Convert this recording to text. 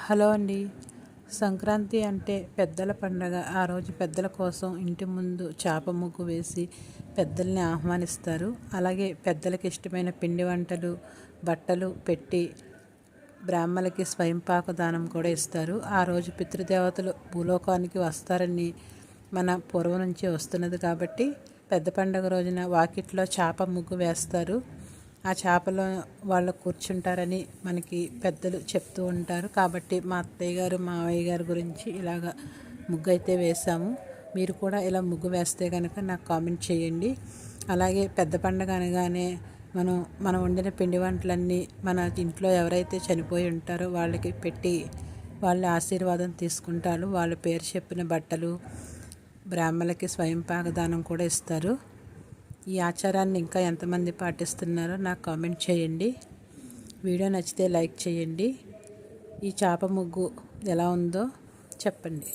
Hello అండి. సంక్రాంతి అంటే పెద్దల పండగ. ఆ రోజు పెద్దల కోసం ఇంటి ముందు చేప ముగ్గు వేసి పెద్దల్ని ఆహ్వానిస్తారు. అలాగే పెద్దలకి ఇష్టమైన పిండి వంటలు బట్టలు పెట్టి బ్రాహ్మలకి స్వయంపాక దానం కూడా ఇస్తారు. ఆ రోజు పితృదేవతలు భూలోకానికి వస్తారని మన పూర్వం నుంచి వస్తున్నది కాబట్టి పెద్ద పండగ రోజున వాకిట్లో చేప ముగ్గు వేస్తారు. ఆ చేపలో వాళ్ళు కూర్చుంటారని మనకి పెద్దలు చెప్తూ ఉంటారు. కాబట్టి మా అత్తయ్య గారు మావయ్య గారి గురించి ఇలాగ ముగ్గు అయితే వేసాము మీరు కూడా ఇలా ముగ్గు వేస్తే కనుక నాకు కామెంట్ చేయండి. అలాగే పెద్ద పండగ అనగానే మనం మనం వండిన పిండి వంటలన్నీ మన ఇంట్లో ఎవరైతే చనిపోయి ఉంటారో వాళ్ళకి పెట్టి వాళ్ళ ఆశీర్వాదం తీసుకుంటారు. వాళ్ళ పేరు చెప్పిన బట్టలు బ్రాహ్మణులకి స్వయం పాకదానం కూడా ఇస్తారు. ఈ ఆచారాన్ని ఇంకా ఎంతమంది పాటిస్తున్నారో నాకు కామెంట్ చేయండి. వీడియో నచ్చితే లైక్ చేయండి. ఈ చేప ముగ్గు ఎలా ఉందో చెప్పండి.